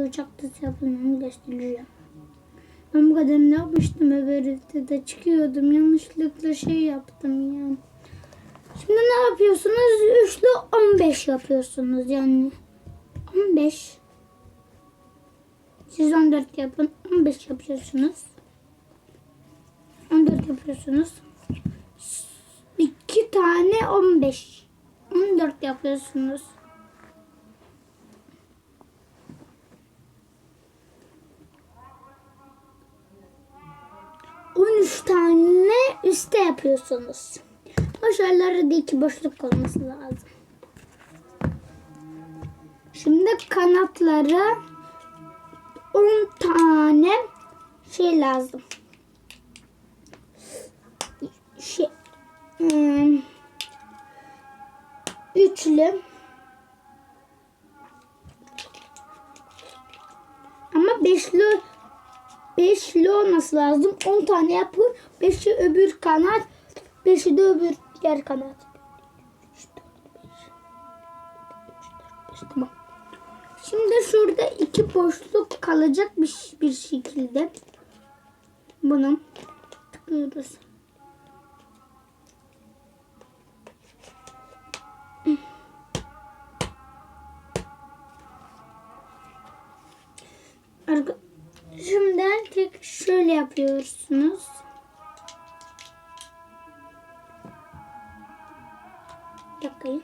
uçak testi yapımını göstereceğim. Ben bu kadar ne yapmıştım öbür de çıkıyordum. Yanlışlıkla şey yaptım yani. Şimdi ne yapıyorsunuz? Üçlü 15 yapıyorsunuz yani. 15. Siz 14 yapın. 15 yapıyorsunuz. 14 yapıyorsunuz. İki tane 15. 14 yapıyorsunuz. Üste yapıyorsunuz. Başarılarda iki boşluk olması lazım. Şimdi kanatlara 10 tane şey lazım. Şey, hmm, üçlü ama beşli beşli olması lazım. 10 tane yapın. Beşi öbür kanat, beşi de öbür diğer kanat. Tamam. Şimdi şurada iki boşluk kalacak bir, bir şekilde. Bunu tıklıyoruz. Yapıyorsunuz. Bir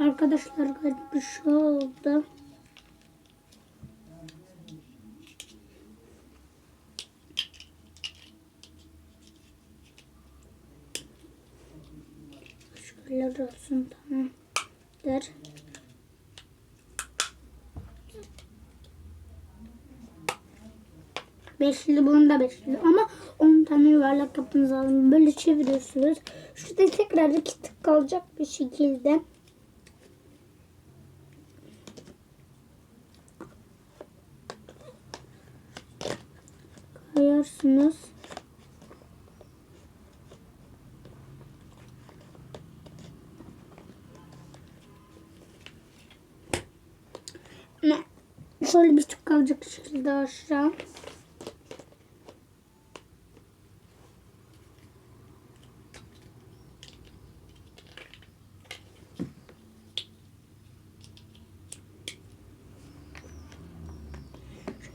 Arkadaşlar garip şey oldu. Şöyle olsun tamamdır. Beşli bunda beşli ama 10 tane yuvarlak yapmanız lazım. Böyle çeviriyorsunuz. Şurada tekrar iki tık kalacak bir şekilde. Ne? Şöyle bir tık kalacak şekilde aşağı.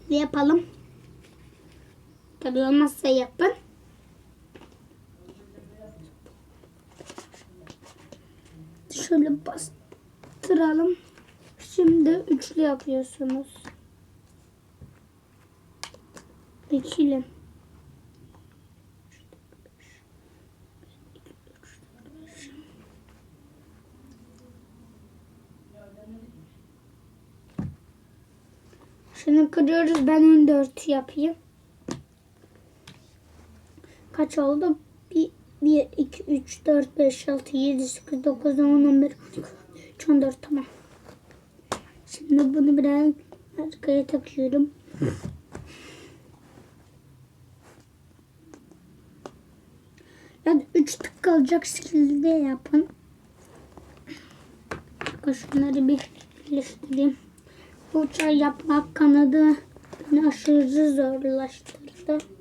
Yapalım. Tabii olmazsa yapın. Şöyle bastıralım. Şimdi üçlü yapıyorsunuz. İkili. Şimdi kırıyoruz. Ben 14 yapayım. Kaç oldu? 1, 1 2, 3, 4, 5, 6, 7, 8, 9, 10, 11, 12, 14 tamam. Şimdi bunu biraz arkaya takıyorum. Yani 3 tık kalacak şekilde yapın. Şunları bir birleştireyim. Bu uçağı yapmak kanadı beni aşırı zorlaştırdı.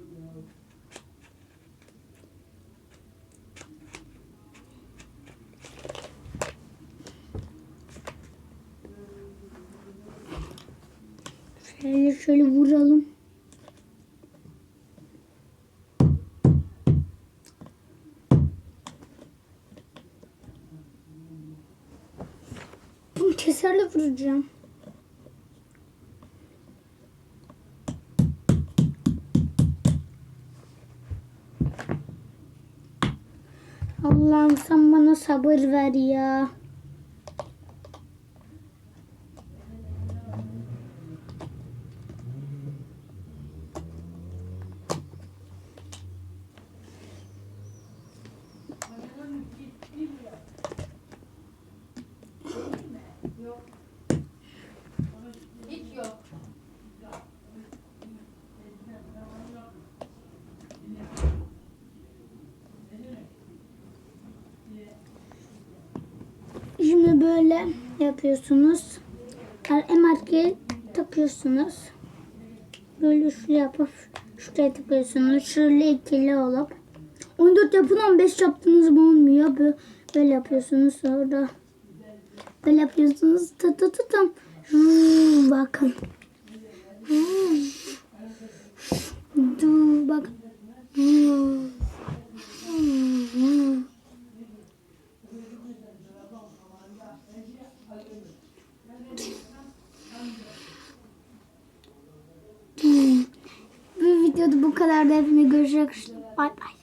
Şöyle şöyle vuralım. Bunu keserle vuracağım. Allah'ım sen bana sabır ver ya. Böyle yapıyorsunuz. Em arkaya takıyorsunuz. Böyle şuraya yapıp şuraya takıyorsunuz. Şöyle ikili olup 14 yapın 15 yaptığınız mı olmuyor. Böyle, yapıyorsunuz sonra. Böyle yapıyorsunuz. Tut tut tut. tut. Hmm, Bakın. Hmm. Dur bak. Hmm. Hmm. Bu videoda bu kadar da hepinize görüşürüz. Bay bay.